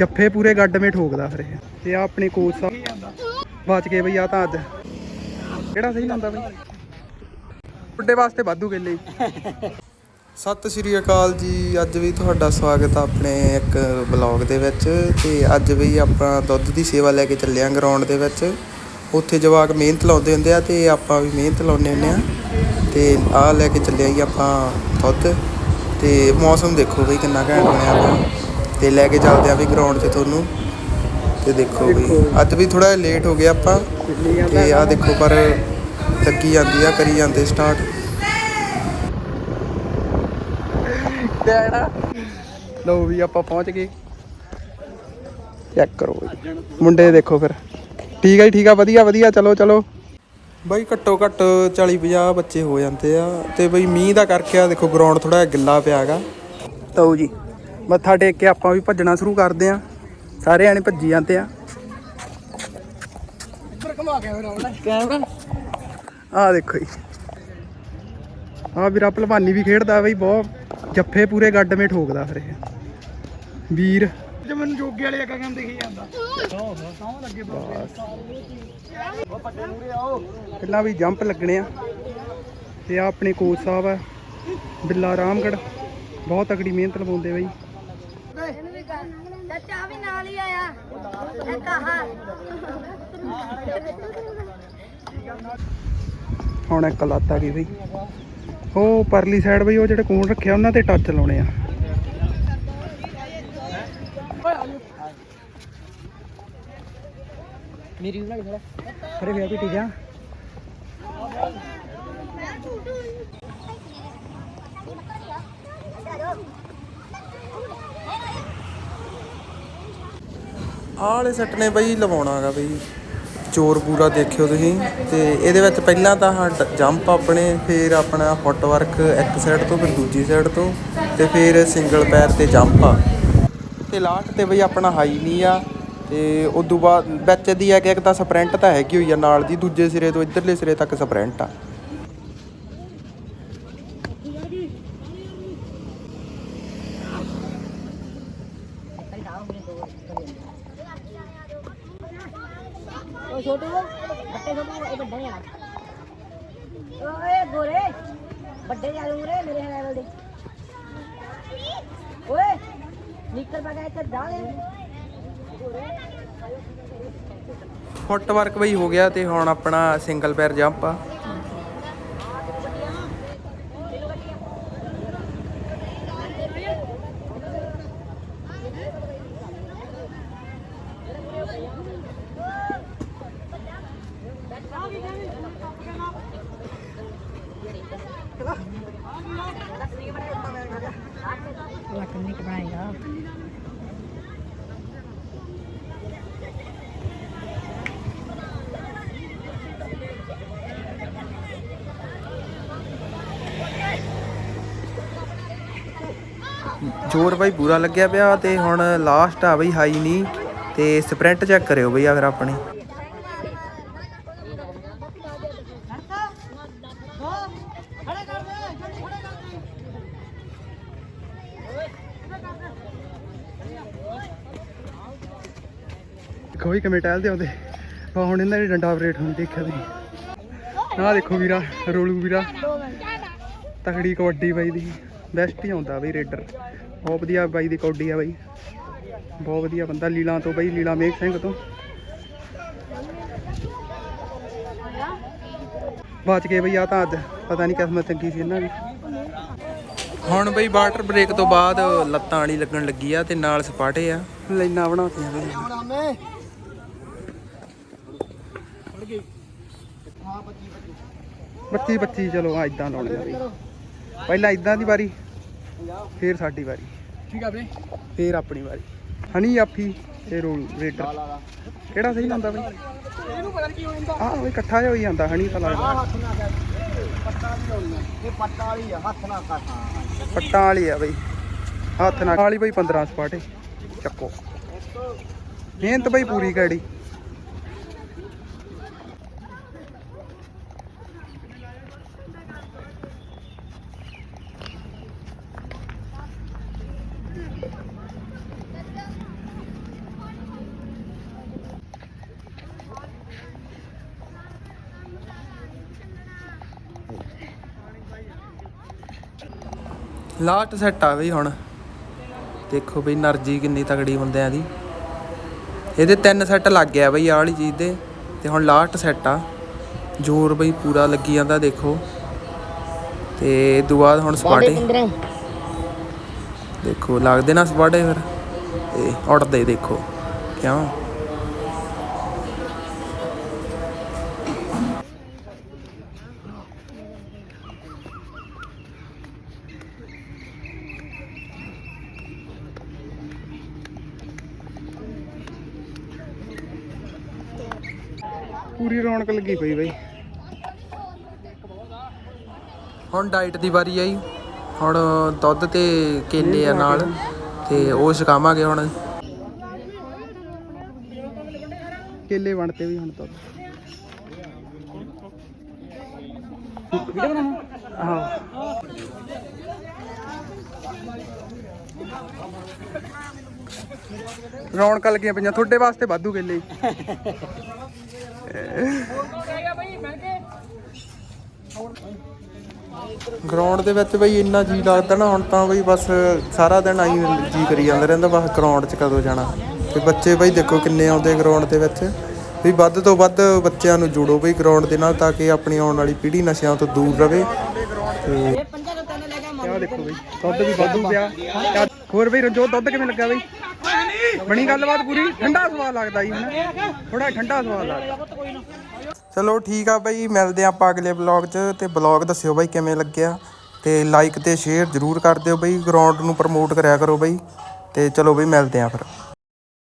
ਜੱਫੇ ਪੂਰੇ ਗੱਡ ਮੇ ਠੋਕਦਾ ਫਿਰ ਇਹ। ਤੇ ਆ ਆਪਣੇ ਕੋਚ ਸਾਹਿਬ ਬਚ ਗਏ ਬਈ ਆ ਤਾਂ ਅੱਜ। ਕਿਹੜਾ ਸਹੀ ਲਾਉਂਦਾ ਬਈ? ਵੱਡੇ ਵਾਸਤੇ ਵਾਧੂ ਕੇਲੇ। ਸਤਿ ਸ਼੍ਰੀ ਅਕਾਲ ਜੀ, ਅੱਜ ਵੀ ਤੁਹਾਡਾ ਸਵਾਗਤ ਆ ਆਪਣੇ ਇੱਕ ਬਲੌਗ ਦੇ ਵਿੱਚ। ਤੇ ਅੱਜ ਵੀ ਆਪਾਂ ਦੁੱਧ ਦੀ ਸੇਵਾ ਲੈ ਕੇ ਚੱਲੇ ਆਂ ਗਰਾਊਂਡ ਦੇ ਵਿੱਚ। ਉੱਥੇ ਜਵਾਕ ਮਿਹਨਤ ਲਾਉਂਦੇ ਹੁੰਦੇ ਆ ਤੇ ਆਪਾਂ ਵੀ ਮਿਹਨਤ ਲਾਉਂਦੇ ਹੁੰਦੇ ਆ। ਤੇ ਆ ਲੈ ਕੇ ਚੱਲੇ ਆਂ ਜੀ ਆਪਾਂ ਦੁੱਧ। ਤੇ ਮੌਸਮ ਦੇਖੋ ਬਈ ਕਿੰਨਾ ਘੈਂਟ ਬਣਿਆ ਪਿਆ। ਤੇ ਲੈ ਕੇ ਚੱਲਦੇ ਆ ਵੀ ਗਰਾਊਂਡ 'ਤੇ ਤੁਹਾਨੂੰ। ਤੇ ਦੇਖੋ ਵੀ, ਅੱਜ ਵੀ ਥੋੜਾ ਲੇਟ ਹੋ ਗਿਆ ਆਪਾਂ। ਤੇ ਆਹ ਦੇਖੋ ਪਰ ਲੱਗੀ ਜਾਂਦੀ ਆ, ਕਰੀ ਜਾਂਦੇ ਸਟਾਰਟ ਡੈਡਾ ਲਓ ਵੀ ਆਪਾਂ ਪਹੁੰਚ ਗਏ। ਚੈੱਕ ਕਰੋ ਜੀ। ਮੁੰਡੇ ਦੇਖੋ ਫਿਰ। ਠੀਕ ਆ ਜੀ, ਠੀਕ ਆ, ਵਧੀਆ ਵਧੀਆ। ਚਲੋ ਚਲੋ। ਬਈ ਘੱਟੋ ਘੱਟ 40 50 ਬੱਚੇ ਹੋ ਜਾਂਦੇ ਆ। ਤੇ ਬਈ ਮੀਂਹ ਦਾ ਕਰਕੇ ਆ ਦੇਖੋ ਗਰਾਊਂਡ ਥੋੜਾ ਗਿੱਲਾ ਪਿਆਗਾ ਤਓ ਜੀ। ਮੱਥਾ ਟੇਕ ਕੇ ਆਪਾਂ ਵੀ ਭੱਜਣਾ ਸ਼ੁਰੂ ਕਰਦੇ ਆ। ਸਾਰੇ ਆਣੇ ਭੱਜੀ ਜਾਂਦੇ ਆ। ਕੈਮਰਾ ਆ ਦੇਖੋ ਜੀ। ਆ ਵੀਰਾ ਭਲਵਾਨੀ ਵੀ ਖੇਡਦਾ ਬਈ ਬਹੁਤ ਜੱਫੇ ਪੂਰੇ ਗੱਡ ਮੇ ਠੋਕਦਾ ਫਿਰ ਇਹ। ਵੀਰ। ਜੇ ਮੈਨੂੰ ਜੋਗੇ ਵਾਲੇ ਅੱਗਾ ਕਹਿੰਦੇ ਦੇਖੀ ਜਾਂਦਾ। ਸੌ ਲੱਗੇ ਪਹਿਲਾਂ ਵੀ ਜੰਪ ਲੱਗਣੇ ਆ। ਤੇ ਆ ਆਪਣੇ ਕੋਚ ਸਾਹਿਬ ਆ ਬਿੱਲਾ ਰਾਮਗੜ ਬਹੁਤ ਤਕੜੀ ਮਿਹਨਤ ਲਵਾਉਂਦੇ ਬਈ। ਇਹਨੂੰ ਵੀ ਕਰ। ਚਾਚਾ ਵੀ ਨਾਲ ਹੀ ਆਇਆ। ਇਹ ਕਹਾ ਹੁਣ ਇੱਕ ਲੱਤ ਆ ਗਈ ਬਈ। ਉਹ ਪਰਲੀ ਸਾਈਡ ਬਈ ਉਹ ਜਿਹੜੇ ਕੂਣ ਰੱਖਿਆ ਉਹਨਾਂ ਤੇ ਟੱਚ ਲਾਉਣੇ ਆ। ਮੇਰੀ ਵੀ ਖੜਾ। ਖਰੇ ਹੋਇਆ ਵੀ ਠੀਕ ਆ। ਵਾਲੇ ਸੱਟ ਨੇ ਬਈ, ਲਵਾਉਣਾਗਾ ਬਈ। ਚੋਰ ਪੂਰਾ ਦੇਖਿਓ ਤੁਸੀਂ। ਤੇ ਇਹਦੇ ਵਿੱਚ ਪਹਿਲਾਂ ਤਾਂ ਹਾਂ ਜੰਪ ਆਪਣੇ, ਫਿਰ ਆਪਣਾ ਫੁੱਟ ਵਰਕ ਇੱਕ ਸਾਈਡ ਤੋਂ, ਫਿਰ ਦੂਜੀ ਸਾਈਡ ਤੋਂ, ਤੇ ਫਿਰ ਸਿੰਗਲ ਪੈਰ ਤੇ ਜੰਪ ਆ। ਤੇ ਲਾਸਟ ਤੇ ਬਈ ਆਪਣਾ ਹਾਈ ਨਹੀਂ ਆ, ਤੇ ਤੋਂ ਬਾਅਦ ਵਿੱਚ ਦੀ ਆ ਕਿ ਇੱਕ ਤਾਂ ਸਪ੍ਰਿੰਟ ਤਾਂ ਹੈਗੀ ਹੋਈ ਆ ਨਾਲ ਦੀ, ਦੂਜੇ ਸਿਰੇ ਤੋਂ, ਇਧਰਲੇ ਸਿਰੇ ਤੱਕ ਸਪ੍ਰਿੰਟ ਆ। ਉਹ ਛੋਟੂ ਬੱਟੇ ਛੋਟੂ ਇਹ ਵੱਡਾ ਯਾਰ ਓਏ ਗੋਰੇ, ਵੱਡੇ ਯਾਰ ਉਰੇ ਮੇਰੇ ਲੈਵਲ ਦੇ। ਓਏ, ਨਿੱਕਰ ਪਾ ਕੇ ਇੱਥੇ ਡਾਲੇ ਫੁੱਟਵਰਕ ਬਈ ਹੋ ਗਿਆ ਤੇ ਹੁਣ ਆਪਣਾ ਸਿੰਗਲ ਪੈਰ ਜੰਪ ਆ। ਜ਼ੋਰ ਬਾਈ ਬੁਰਾ ਲੱਗਿਆ ਪਿਆ ਤੇ ਹੁਣ ਲਾਸਟ ਆ ਬਈ ਹਾਈ ਨਹੀਂ ਤੇ ਸਪ੍ਰਿੰਟ ਚੈੱਕ ਕਰਿਓ ਬਈ ਅਗਰ ਆਪਣੀ। ਕੋਈ ਕਿਵੇਂ ਟਹਿਲਦੇ ਆਉਂਦੇ ਆ ਹੁਣ ਇਹਨਾਂ ਦੀ ਡੰਡਾ ਆਪਰੇਟ ਹੁੰਦੀ ਦੇਖਿਆ ਤੁਸੀਂ। ਆਹ ਦੇਖੋ ਵੀਰਾ, ਰੋਲੂ ਵੀਰਾ। ਤਕੜੀ ਕਬੱਡੀ ਬਾਈ ਦੀ। ਬੈਸਟ ਹੀ ਆਉਂਦਾ ਬਈ ਰੇਡਰ ਬਹੁਤ ਵਧੀਆ ਬਾਈ ਦੀ ਕਬੱਡੀ ਆ ਬਾਈ। ਬਹੁਤ ਵਧੀਆ ਬੰਦਾ ਲੀਲਾ ਤੋਂ ਬਾਈ ਲੀਲਾ ਮੇਘ ਸਿੰਘ ਤੋਂ। ਬਚ ਗਏ ਬਈ ਆ ਤਾਂ ਅੱਜ। ਪਤਾ ਨਹੀਂ ਕਿਸਮਤ ਚੰਗੀ ਸੀ ਇਹਨਾਂ ਦੀ। ਹੁਣ ਬਈ ਵਾਟਰ ਬ੍ਰੇਕ ਤੋਂ ਬਾਅਦ ਲੱਤਾਂ ਵਾਲੀ ਲੱਗਣ ਲੱਗੀ ਆ ਤੇ ਨਾਲ ਸਪਾਟੇ ਆ। ਲਾਈਨਾਂ ਬਣਾਤੀਆਂ ਬਈ। 25 25 ਚਲੋ ਆ ਇਦਾਂ ਲਾਉਣੇ ਆ ਬਈ। ਪਹਿਲਾਂ ਇਦਾਂ ਦੀ ਵਾਰੀ ਫੇਰ ਸਾਡੀ ਵਾਰੀ। ਠੀਕ ਆ ਵੀਰੇ। ਫੇਰ ਆਪਣੀ ਵਾਰੀ। ਹਣੀ ਆਫੀ ਤੇ ਰੋਲ ਰੇਡਰ। ਕਿਹੜਾ ਸਹੀ ਲਾਉਂਦਾ ਬਈ? ਇਹਨੂੰ ਪਤਾ ਨਹੀਂ ਕੀ ਹੋ ਜਾਂਦਾ ਆਹ ਉਹ ਇਕੱਠਾ ਜਿਹਾ ਹੋਈ ਜਾਂਦਾ ਹਣੀ ਤਾਂ ਲੱਗਦਾ। ਹੱਥ ਨਾ ਕਰ। ਪੱਟਾ ਵੀ ਹੋਣੀ ਆ ਇਹ ਪੱਟਾ ਵਾਲੀ ਆ ਹੱਥ ਨਾ ਕਰ। ਪੱਟਾਂ ਵਾਲੀ ਆ ਬਈ। ਹੱਥ ਨਾਲ। ਵਾਲੀ ਬਈ 15 ਸਪਾਟੇ। ਚੱਕੋ। ਮਿਹਨਤ ਬਈ ਪੂਰੀ ਕੈੜੀ ਲਾਸਟ ਸੈੱਟ ਆ ਬਈ ਹੁਣ। ਦੇਖੋ ਬਈ એનર્ਜੀ ਕਿੰਨੀ ਤਕੜੀ ਬੰਦਿਆਂ ਦੀ ਇਹਦੇ। ਤਿੰਨ ਸੈੱਟ ਲੱਗ ਗਿਆ ਬਈ ਆਹ ਵਾਲੀ ਚੀਜ਼ ਦੇ। ਤੇ ਹੁਣ ਲਾਸਟ ਸੈੱਟ ਆ। ਜ਼ੋਰ ਬਈ ਪੂਰਾ ਲੱਗੀ ਜਾਂਦਾ ਦੇਖੋ। ਤੇ ਤੋਂ ਹੁਣ ਸਪਾਟੇ। ਦੇਖੋ ਲੱਗਦੇ ਨਾ ਸਪਾਟੇ ਫਿਰ। ਇਹ ਉੱਡਦੇ ਦੇਖੋ। ਕਿਉਂ? ਪੂਰੀ ਰੌਣਕ ਲੱਗੀ ਪਈ ਬਈ। ਹੁਣ ਡਾਈਟ ਦੀ ਵਾਰੀ ਆਈ। ਹੁਣ ਦੁੱਧ ਤੇ ਕੇਲੇ ਆ ਨਾਲ ਤੇ ਉਹ ਛਕਾਵਾਂਗੇ ਹੁਣ। ਕੇਲੇ ਬਣਤੇ ਵੀ ਹੁਣ ਦੁੱਧ। ਵੀਡੀਓ ਬਣਾਉਣਾ ਰੌਣਕਾਂ ਲੱਗੀਆਂ ਪਈਆਂ ਤੁਹਾਡੇ ਵਾਸਤੇ ਵਾਧੂ ਕੇਲੇ। ਗਰਾਊਂਡ ਦੇ ਵਿੱਚ ਬਈ ਇੰਨਾ ਜੀ ਲੱਗਦਾ ਨਾ ਹੁਣ ਤਾਂ ਬਈ ਬਸ ਸਾਰਾ ਦਿਨ ਆਈ ਜੀ ਕਰੀ ਜਾਂਦਾ ਰਹਿੰਦਾ ਬਸ ਗਰਾਊਂਡ 'ਚ ਕਦੋਂ ਜਾਣਾ। ਤੇ ਬੱਚੇ ਬਈ ਦੇਖੋ ਕਿੰਨੇ ਆਉਂਦੇ ਗਰਾਊਂਡ ਦੇ ਵਿੱਚ। ਵੀ ਵੱਧ ਤੋਂ ਵੱਧ ਬੱਚਿਆਂ ਨੂੰ ਜੋੜੋ ਬਈ ਗਰਾਊਂਡ ਦੇ ਨਾਲ ਤਾਂ ਕਿ ਆਪਣੀ ਆਉਣ ਵਾਲੀ ਪੀੜ੍ਹੀ ਨਸ਼ਿਆਂ ਤੋਂ ਦੂਰ ਰਵੇ। ਤੇ ਇਹ ਪੰਜਾਂ ਤੋਂ ਤਿੰਨ ਲੈ ਕੇ ਆਹ ਦੇਖੋ ਬਈ ਦੁੱਧ ਵੀ ਵਾਧੂ ਪਿਆ। ਹੋਰ ਬਈ ਦੁੱਧ ਕਿਵੇਂ ਲੱਗਾ ਬਈ? ਬਣੀ ਗੱਲਬਾਤ ਪੂਰੀ? ਠੰਡਾ ਸਵਾਦ ਲੱਗਦਾ ਜੀ ਹੁਣ। ਥੋੜਾ ਠੰਡਾ ਸਵਾਦ ਲੱਗਦਾ। ਚਲੋ ਠੀਕ ਆ ਬਾਈ, ਮਿਲਦੇ ਆ ਆਪਾਂ ਅਗਲੇ ਵਲੌਗ 'ਚ ਤੇ ਵਲੌਗ ਦੱਸਿਓ ਬਈ ਕਿਵੇਂ ਲੱਗਿਆ। ਤੇ ਲਾਈਕ ਤੇ ਸ਼ੇਅਰ ਜ਼ਰੂਰ ਕਰ ਦਿਓ ਬਈ ਗਰਾਊਂਡ ਨੂੰ ਪ੍ਰਮੋਟ ਕਰਿਆ ਕਰੋ ਬਾਈ। ਤੇ ਚਲੋ ਬਾਈ ਮਿਲਦੇ ਆ ਫਿਰ।